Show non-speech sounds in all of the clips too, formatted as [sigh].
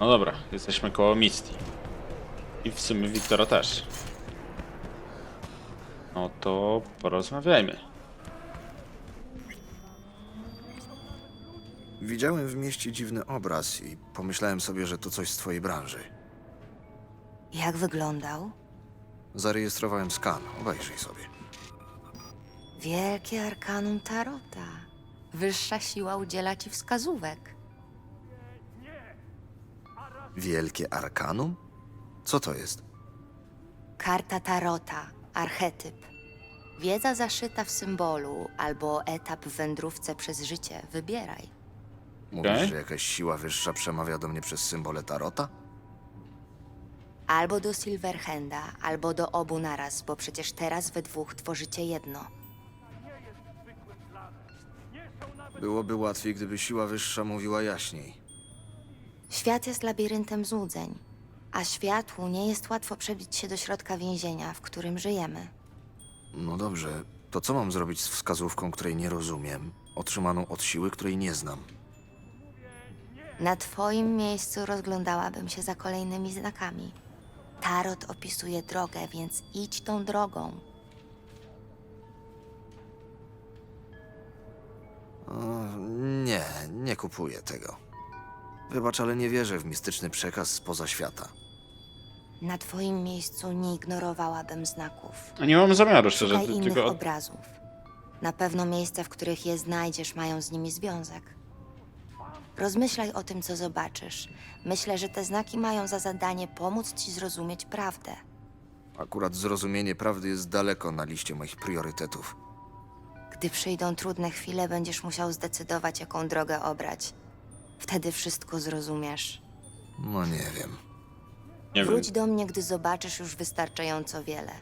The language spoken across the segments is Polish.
No dobra, jesteśmy koło Misty. I w sumie Wiktora też. No to porozmawiajmy. Widziałem w mieście dziwny obraz i pomyślałem sobie, że to coś z twojej branży. Jak wyglądał? Zarejestrowałem skan, obejrzyj sobie. Wielkie arkanum Tarota. Wyższa siła udziela ci wskazówek. Wielkie Arkanum? Co to jest? Karta Tarota, archetyp. Wiedza zaszyta w symbolu albo etap w wędrówce przez życie. Wybieraj. Mówisz, Okej. że jakaś siła wyższa przemawia do mnie przez symbole Tarota? Albo do Silverhanda, albo do obu naraz, bo przecież teraz we dwóch tworzycie jedno. Byłoby łatwiej, gdyby siła wyższa mówiła jaśniej. Świat jest labiryntem złudzeń, a światłu nie jest łatwo przebić się do środka więzienia, w którym żyjemy. No dobrze, to co mam zrobić z wskazówką, której nie rozumiem, otrzymaną od siły, której nie znam? Na twoim miejscu rozglądałabym się za kolejnymi znakami. Tarot opisuje drogę, więc idź tą drogą. O, nie, nie kupuję tego. Wybacz, ale nie wierzę w mistyczny przekaz spoza świata. Na twoim miejscu nie ignorowałabym znaków. A nie mam zamiaru szczerze, Szukaj innych tylko... obrazów. Na pewno miejsca, w których je znajdziesz, mają z nimi związek. Rozmyślaj o tym, co zobaczysz. Myślę, że te znaki mają za zadanie pomóc ci zrozumieć prawdę. Akurat zrozumienie prawdy jest daleko na liście moich priorytetów. Gdy przyjdą trudne chwile, będziesz musiał zdecydować, jaką drogę obrać. Wtedy wszystko zrozumiesz. No nie wiem. Nie wiem. Wróć do mnie, gdy zobaczysz już wystarczająco wiele.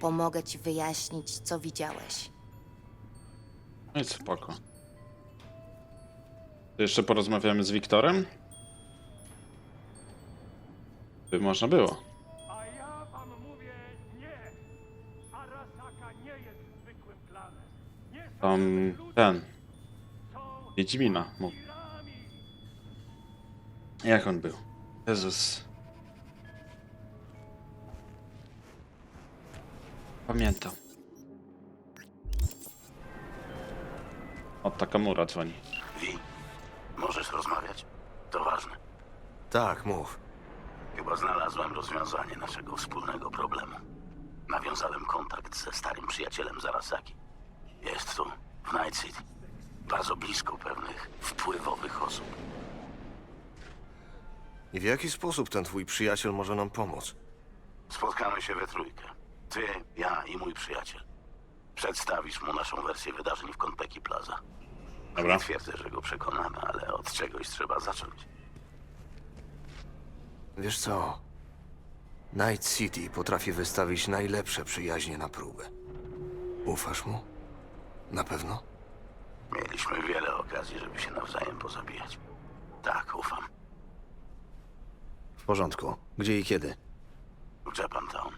Pomogę ci wyjaśnić, co widziałeś. No i spoko. To jeszcze porozmawiamy z Wiktorem? By można było. A ja wam mówię nie! Arasaka nie jest zwykłym planem. Nie są Tam ludzie, ten, są Wiedźmina mów. Jak on był? Jezus. Pamiętam. O, Takamura dzwoni. Wi, możesz rozmawiać? To ważne. Tak, mów. Chyba znalazłem rozwiązanie naszego wspólnego problemu. Nawiązałem kontakt ze starym przyjacielem Zarasaki. Jest tu, w Night City. Bardzo blisko pewnych wpływowych osób. I w jaki sposób ten twój przyjaciel może nam pomóc? Spotkamy się we trójkę. Ty, ja i mój przyjaciel. Przedstawisz mu naszą wersję wydarzeń w Konpeki Plaza. Dobra. Nie twierdzę, że go przekonamy, ale od czegoś trzeba zacząć. Wiesz co? Night City potrafi wystawić najlepsze przyjaźnie na próbę. Ufasz mu? Na pewno? Mieliśmy wiele okazji, żeby się nawzajem pozabijać. Tak, ufam. W porządku. Gdzie i kiedy? Japantown.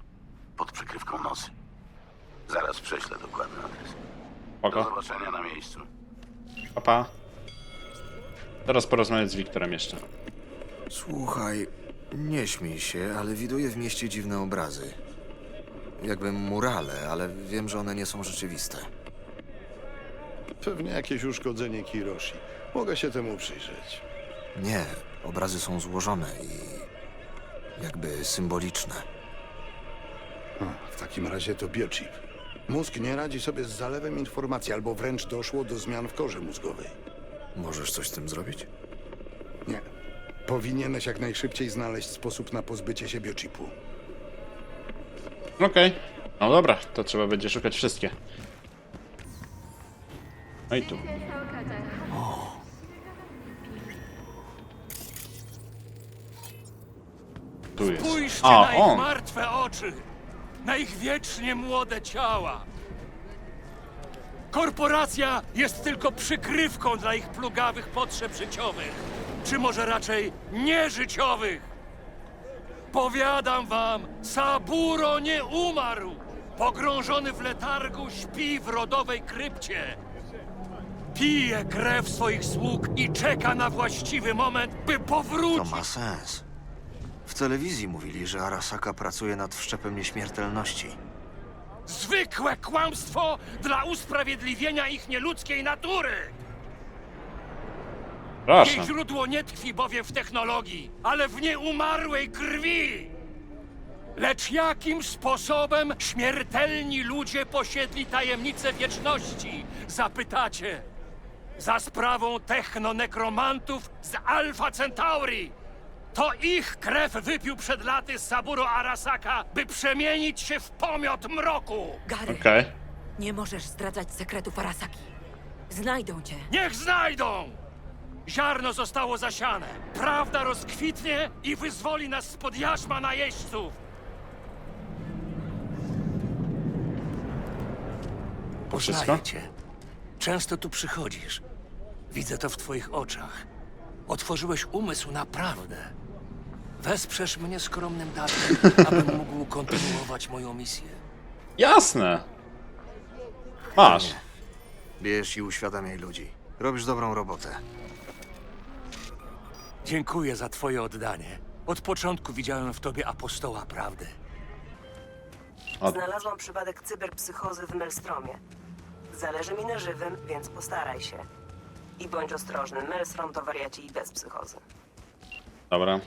Pod przykrywką nocy. Zaraz prześlę dokładny adres. Do Spoko. zobaczenia na miejscu. Papa. Teraz porozmawiać z Wiktorem jeszcze. Słuchaj, nie śmiej się, ale widuję w mieście dziwne obrazy. Jakby murale, ale wiem, że one nie są rzeczywiste. Pewnie jakieś uszkodzenie Kiroshi. Mogę się temu przyjrzeć. Nie, obrazy są złożone i jakby symboliczne. A, w takim razie to biochip. Mózg nie radzi sobie z zalewem informacji, albo wręcz doszło do zmian w korze mózgowej. Możesz coś z tym zrobić? Nie. Powinieneś jak najszybciej znaleźć sposób na pozbycie się biochipu. Okej. No dobra, to trzeba będzie szukać wszystkie. No i tu. Tu jest. Spójrzcie A, na ich on! martwe oczy, na ich wiecznie młode ciała. Korporacja jest tylko przykrywką dla ich plugawych potrzeb życiowych, czy może raczej nieżyciowych. Powiadam wam, Saburo nie umarł. Pogrążony w letargu śpi w rodowej krypcie. pije krew swoich sług i czeka na właściwy moment, by To powrócić. ma sens. W telewizji mówili, że Arasaka pracuje nad wszczepem nieśmiertelności. Zwykłe kłamstwo dla usprawiedliwienia ich nieludzkiej natury. Proszę. Jej źródło nie tkwi bowiem w technologii, ale w nieumarłej krwi. Lecz jakim sposobem śmiertelni ludzie posiedli tajemnicę wieczności? Zapytacie. Za sprawą technonekromantów z Alpha Centauri. To ich krew wypił przed laty Saburo Arasaka, by przemienić się w pomiot mroku. Gary, Okej. nie możesz zdradzać sekretów Arasaki. Znajdą cię. Niech znajdą! Ziarno zostało zasiane. Prawda rozkwitnie i wyzwoli nas spod jarzma najeźdźców. Wszystko? Poznaję cię. Często tu przychodzisz. Widzę to w twoich oczach. Otworzyłeś umysł naprawdę. Wesprzesz mnie skromnym datem, [laughs] abym mógł kontynuować moją misję. Jasne. Masz. Bierz i uświadamiaj ludzi. Robisz dobrą robotę. Dziękuję za twoje oddanie. Od początku widziałem w tobie apostoła prawdy. O. Znalazłam przypadek cyberpsychozy w Melstromie. Zależy mi na żywym, więc postaraj się. I bądź ostrożny, Melstrom to wariaci i bez psychozy. Dobra.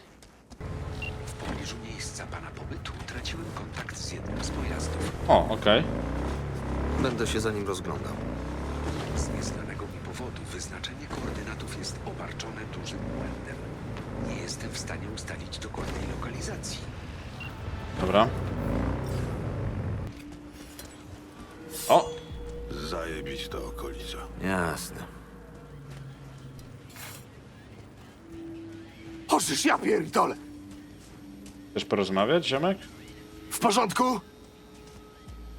W pobliżu miejsca pana pobytu utraciłem kontakt z jednym z pojazdów. O, okej. Będę się za nim rozglądał. Z nieznanego mi powodu wyznaczenie koordynatów jest obarczone dużym błędem. Nie jestem w stanie ustalić dokładnej lokalizacji. Dobra. O! Zajebić to okolica. Jasne. Ożysz, ja pierdolę! Chcesz porozmawiać, ziomek? W porządku?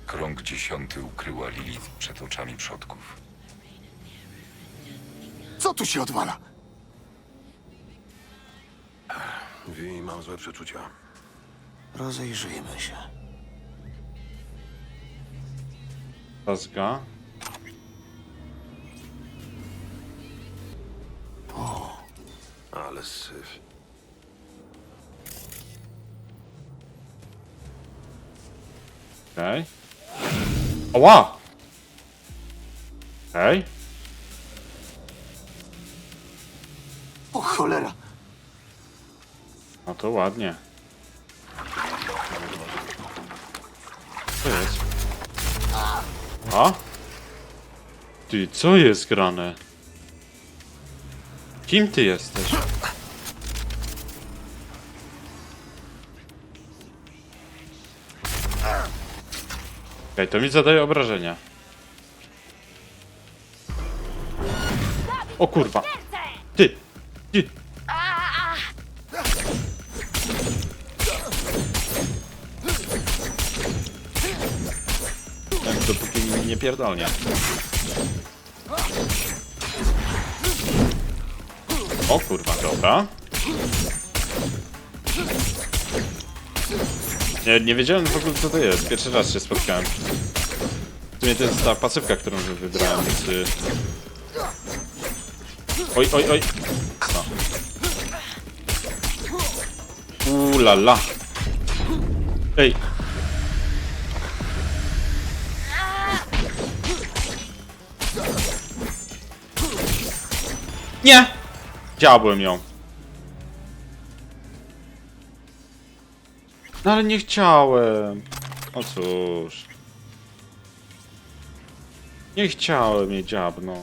Krąg dziesiąty ukryła Lilith przed oczami przodków. Co tu się odwala? Wi, mam złe przeczucia. Rozejrzyjmy się. Tazga. Ale syf. Okej. Oła! Okej. O cholera! No to ładnie. Co jest? A? Ty, co jest grane? Kim ty jesteś? Okej, to mi zadaje obrażenia. O kurwa. Ty! Ty! Tak, dopóki mi nie pierdolnie. O kurwa, dobra. Nie, nie wiedziałem w ogóle co to jest. Pierwszy raz się spotkałem. W sumie to jest ta pasywka, którą wy- wybrałem, więc... y- Oj, oj, oj. No. La. Ej. Nie! Chciałbym ją. No ale nie chciałem. O cóż. Nie chciałem jej dziabno.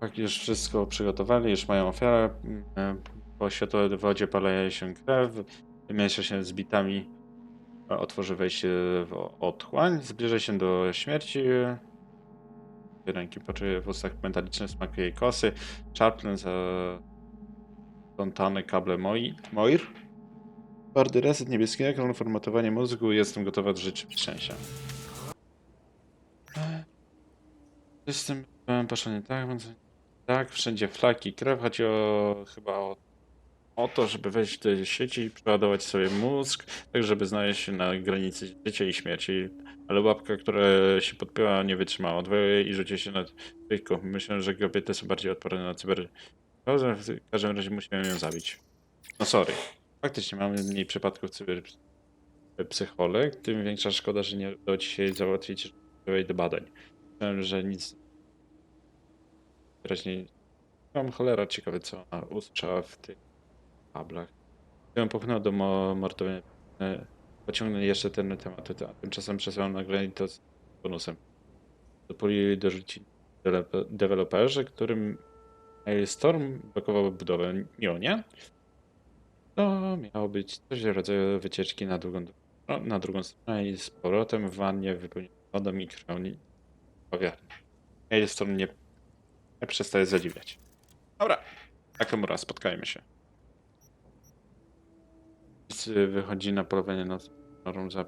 Tak, już wszystko przygotowali, już mają ofiarę. Po światłowej wodzie paleje się krew. Miesza się z bitami. Otworzy wejście w otchłań. Zbliża się do śmierci. Ręki poczuje w ustach metaliczny smak jej kosy. Czarpnę za plątane kable moi, Moir. Twardy reset niebieski ekran, formatowanie mózgu. Jestem gotowa do życia szczęścia. E, Jestem e, poszło nie tak, tak, wszędzie flaki, krew. Chodzi o chyba o o to, żeby wejść do sieci i przeładować sobie mózg, tak żeby znaleźć się na granicy życia i śmierci. Ale łapka, która się podpięła, nie wytrzymała odwołuje i rzuci się na tylko. Myślę, że kobiety są bardziej odporne na cyber. W każdym razie musimy ją zabić. No sorry. Faktycznie mamy mniej przypadków cyber psycholog, tym większa szkoda, że nie ci się załatwić do badań. Myślałem, że nic wyraźnie Mam cholera ciekawe, co ona usłyszała w tych kablach. Gdybym popchnął do mo- mordowania, pociągnę jeszcze ten temat, a tymczasem przesyłam nagranie to z bonusem. Do poli dorzuci deweloperzy, którym Storm blokował budowę Nionie. To miało być coś rodzaju wycieczki na drugą, no, na drugą stronę i z powrotem w wannie wypełnioną wodą i krwią ni- kawiarni. Hailstorm nie, nie przestaje zadziwiać. Dobra, Nakamura, spotkajmy się. Wychodzi na polowanie na norą za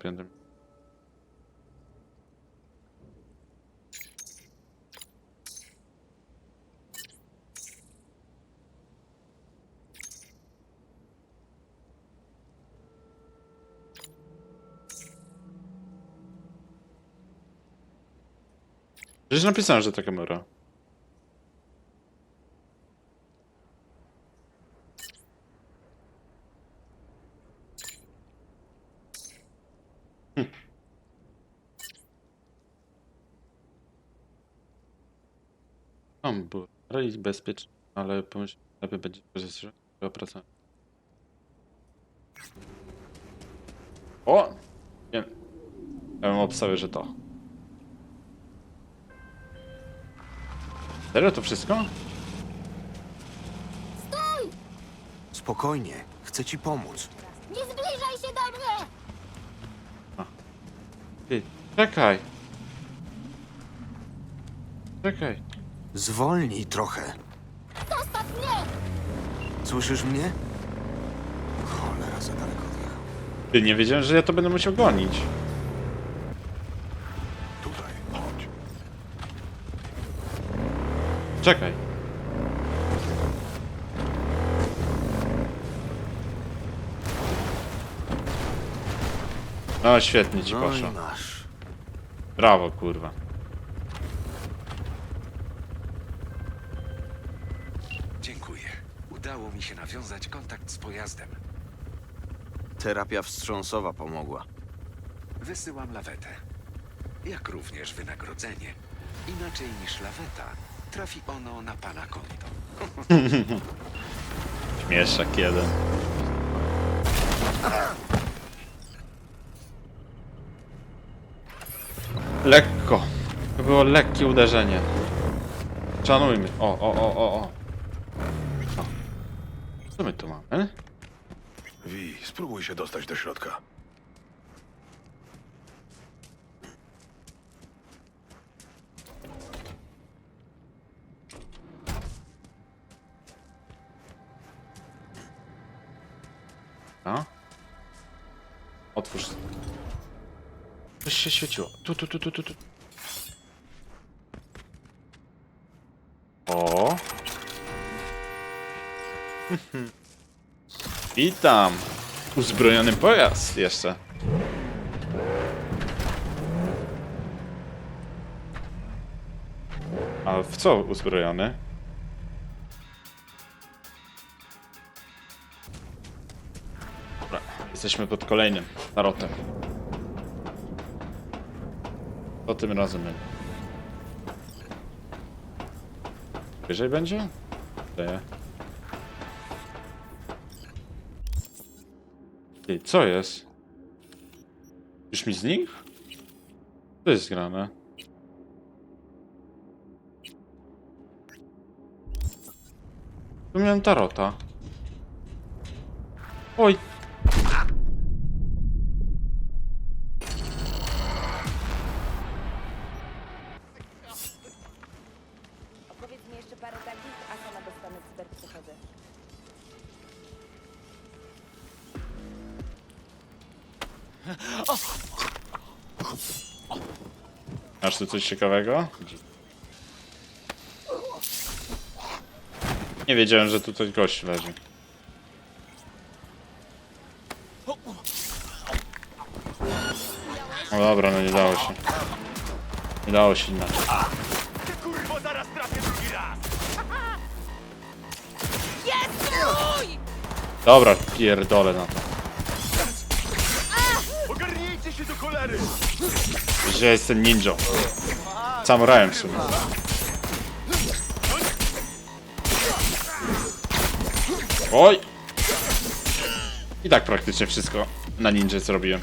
Przecież napisałem, że to kamera. Tam było radzić bezpiecznie, ale pomyśl, lepiej będzie korzystać z opracowania. O! Nie. Ja bym obstawiał, że to. Serio to wszystko? Spokojnie, chcę ci pomóc. Nie zbliżaj się do mnie! Ty, czekaj. Czekaj. Zwolnij trochę. Zostaw mnie! Słyszysz mnie? Cholera, za daleko odjechał. Ty, nie wiedziałem, że ja to będę musiał gonić. Czekaj. No, świetnie ci No i poszło. masz. Brawo, kurwa. Dziękuję. Udało mi się nawiązać kontakt z pojazdem. Terapia wstrząsowa pomogła. Wysyłam lawetę. Jak również wynagrodzenie. Inaczej niż laweta, trafi ono na pana konto. [laughs] Śmieszak jeden. Lekko. To było lekkie uderzenie. Szanujmy. O, o, o, o, o. O. Co my tu mamy? Wi, spróbuj się dostać do środka. Świeciło. Tu, tu, tu, tu, tu, tu. O. Witam. Uzbrojony pojazd jeszcze. A w co uzbrojony? Dobra, jesteśmy pod kolejnym tarotem. Co tym razem będzie? Wyżej będzie? Nie. Ty, co jest? Już mi znikł? Co jest grane? Tu miałem tarota. Oj, tu coś ciekawego? Nie wiedziałem, że tu coś gość leży. No dobra, no nie dało się. Nie dało się inaczej. Dobra, pierdolę na to. Że jestem ninją. Samurajem w sumie. Oj! I tak praktycznie wszystko na ninja zrobiłem.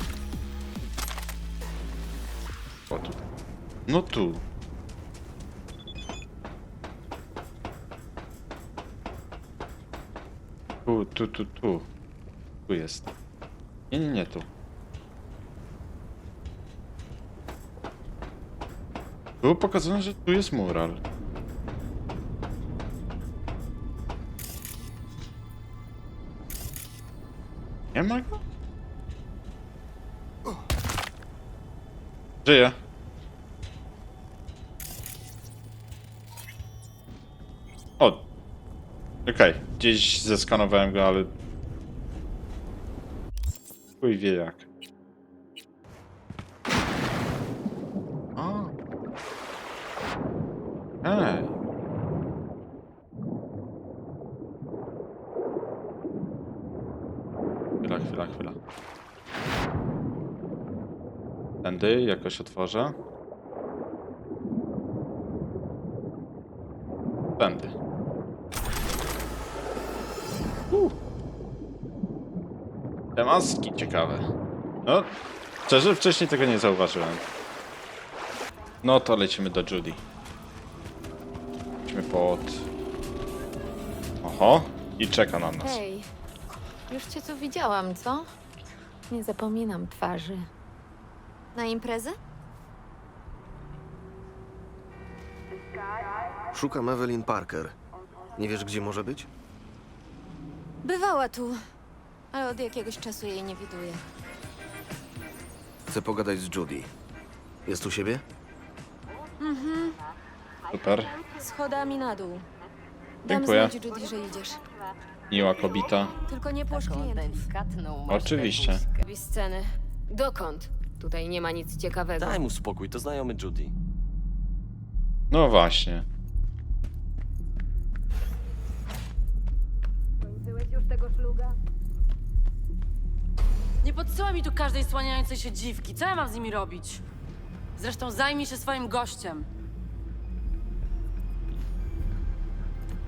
O tu. No tu. Tu, tu, tu, tu. Tu jest. Nie, nie, nie, tu. Było pokazane, że tu jest mural. Nie ma go? Żyje. O. Okej, gdzieś zeskanowałem go, ale... Chuj wie jak. A. Ej. Chwila, chwila, chwila. Tędy jakoś otworzę. Tędy. Uh. Te maski ciekawe. No, szczerze wcześniej tego nie zauważyłem. No to lecimy do Judy. Lecimy pod... Oho, i czeka na nas. Hej, już cię tu widziałam, co? Nie zapominam twarzy. Na imprezę? Szukam Evelyn Parker. Nie wiesz, gdzie może być? Bywała tu, ale od jakiegoś czasu jej nie widuję. Chcę pogadać z Judy. Jest u siebie? Super. Schodami na dół. Dam Dziękuję. znać Judy, że idziesz. Miła kobita. Tylko nie płosz klientów. Oczywiście. Robi sceny. Dokąd? Tutaj nie ma nic ciekawego. Daj mu spokój, to znajomy Judy. No właśnie. Byłeś już tego szluga? Nie podsyła mi tu każdej słaniającej się dziwki. Co ja mam z nimi robić? Zresztą zajmij się swoim gościem.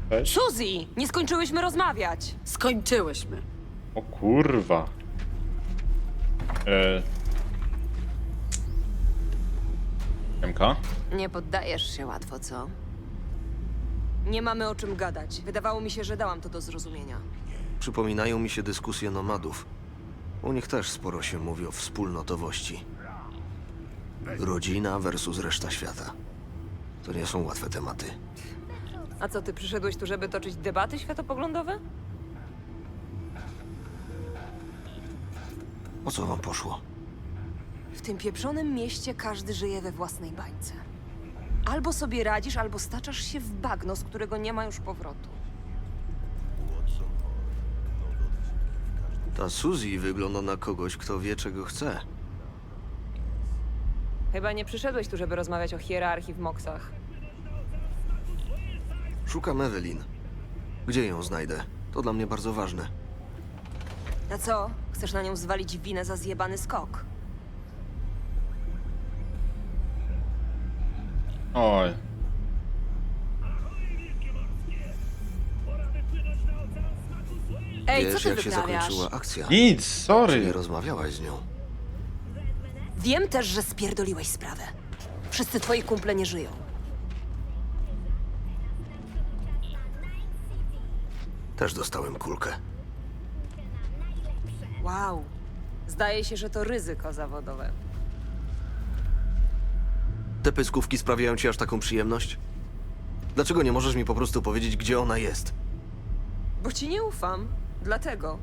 Cześć. Suzy! Nie skończyłyśmy rozmawiać. Skończyłyśmy. O kurwa. E... Siemka? Nie poddajesz się łatwo, co? Nie mamy o czym gadać. Wydawało mi się, że dałam to do zrozumienia. Przypominają mi się dyskusje nomadów. U nich też sporo się mówi o wspólnotowości. Rodzina versus reszta świata. To nie są łatwe tematy. A co, ty przyszedłeś tu, żeby toczyć debaty światopoglądowe? O co wam poszło? W tym pieprzonym mieście każdy żyje we własnej bańce. Albo sobie radzisz, albo staczasz się w bagno, z którego nie ma już powrotu. Ta Suzy wygląda na kogoś, kto wie, czego chce. Chyba nie przyszedłeś tu, żeby rozmawiać o hierarchii w Moksach. Szukam Evelyn. Gdzie ją znajdę? To dla mnie bardzo ważne. A co? Chcesz na nią zwalić winę za zjebany skok? Oj. Ej, Wiesz, co ty jak się wyprawiasz? zakończyła akcja? Nic, Nie sorry. rozmawiałaś z nią. Wiem też, że spierdoliłeś sprawę. Wszyscy twoi kumple nie żyją. Też dostałem kulkę. Wow. Zdaje się, że to ryzyko zawodowe. Te pyskówki sprawiają ci aż taką przyjemność? Dlaczego nie możesz mi po prostu powiedzieć, gdzie ona jest? Bo ci nie ufam. Dlatego.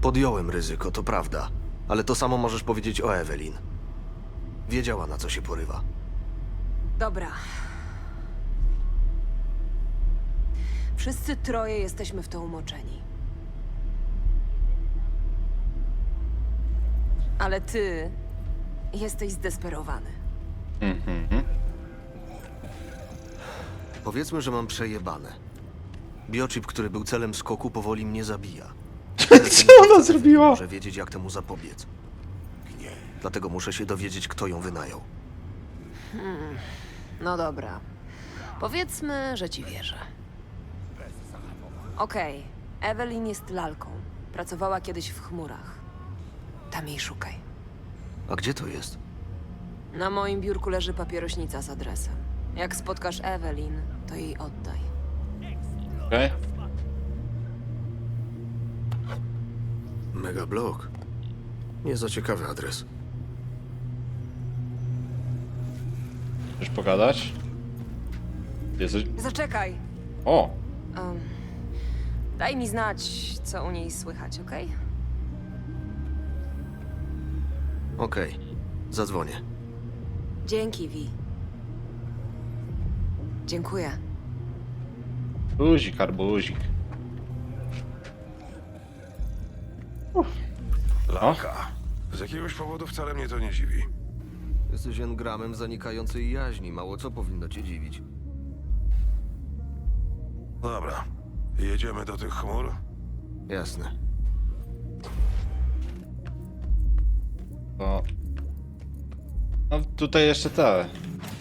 Podjąłem ryzyko, to prawda. Ale to samo możesz powiedzieć o Evelyn. Wiedziała, na co się porywa. Dobra. Wszyscy troje jesteśmy w to umoczeni. Ale ty Jesteś zdesperowany. Mhm. Powiedzmy, że mam przejebane. Biochip, który był celem skoku, powoli mnie zabija. [laughs] Co ona zrobiła? Muszę wiedzieć, jak temu zapobiec. Dlatego muszę się dowiedzieć, kto ją wynajął. Hmm. No dobra. Powiedzmy, że ci wierzę. Okej, Evelyn jest lalką. Pracowała kiedyś w chmurach. Tam jej szukaj. A gdzie to jest? Na moim biurku leży papierośnica z adresem. Jak spotkasz Evelyn, to jej oddaj. Okej. Mega blok. Nie za ciekawy adres. Chcesz pogadać? Jesteś... Zaczekaj. O! Um, daj mi znać, co u niej słychać, okej? Okej, zadzwonię. Dzięki, Vi. Dziękuję. Luzik, arbuzik. Laka. Z jakiegoś powodu wcale mnie to nie dziwi. Jesteś engramem zanikającej jaźni. Mało co powinno cię dziwić. Dobra. Jedziemy do tych chmur? Jasne. To... No tutaj jeszcze te.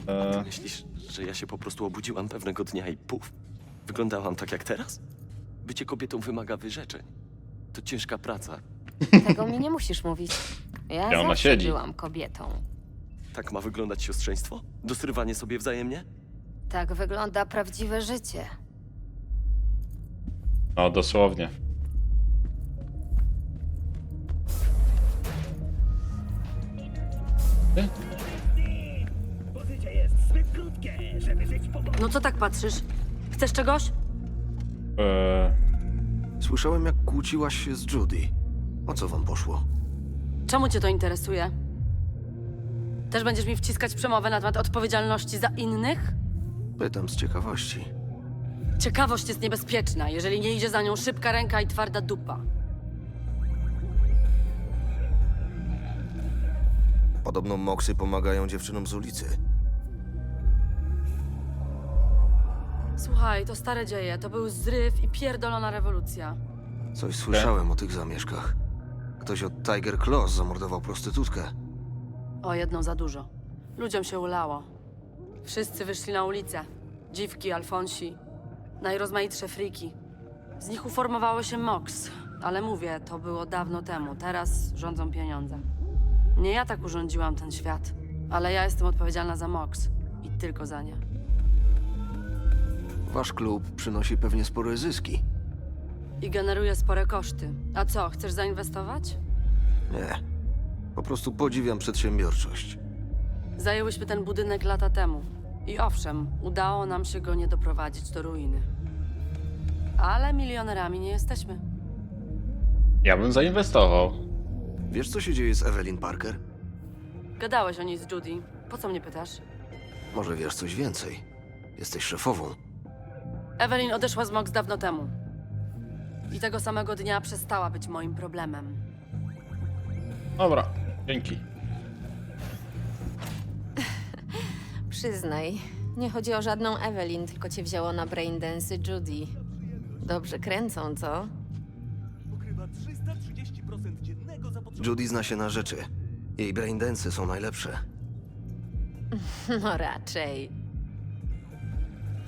E, Myślisz, że ja się po prostu obudziłam pewnego dnia i puf? Wyglądałam tak jak teraz? Bycie kobietą wymaga wyrzeczeń. To ciężka praca. Tego mi nie musisz mówić. Ja Ja ona zawsze siedzi. byłam kobietą. Tak ma wyglądać siostrzeństwo? Dostrywanie sobie wzajemnie? Tak wygląda prawdziwe życie. no dosłownie. No co tak patrzysz? Chcesz czegoś? E, Słyszałem, jak kłóciłaś się z Judy. O co wam poszło? Czemu cię to interesuje? Też będziesz mi wciskać przemowę na temat odpowiedzialności za innych? Pytam z ciekawości. Ciekawość jest niebezpieczna, jeżeli nie idzie za nią szybka ręka i twarda dupa. Podobno moksy pomagają dziewczynom z ulicy. Słuchaj, to stare dzieje, to był zryw i pierdolona rewolucja. Coś słyszałem o tych zamieszkach. Ktoś od Tiger Claws zamordował prostytutkę. O, jedną za dużo. Ludziom się ulało. Wszyscy wyszli na ulicę. Dziwki, alfonsi, najrozmaitsze friki. Z nich uformowało się MOX, ale mówię, to było dawno temu. Teraz rządzą pieniądze. Nie ja tak urządziłam ten świat, ale ja jestem odpowiedzialna za MOX i tylko za nie. Wasz klub przynosi pewnie spore zyski. I generuje spore koszty. A co, chcesz zainwestować? Nie. Po prostu podziwiam przedsiębiorczość. Zajęłyśmy ten budynek lata temu. I owszem, udało nam się go nie doprowadzić do ruiny. Ale milionerami nie jesteśmy. ja bym zainwestował. Wiesz, co się dzieje z Evelyn Parker? Gadałeś o niej z Judy. Po co mnie pytasz? Może wiesz coś więcej? Jesteś szefową. Evelyn odeszła z Mox dawno temu. I tego samego dnia przestała być moim problemem. Dobra, dzięki. [laughs] Przyznaj, nie chodzi o żadną Evelyn, tylko cię wzięło na braindance Judy. Dobrze kręcą, co? Judy zna się na rzeczy. Jej braindensy są najlepsze. [laughs] No raczej.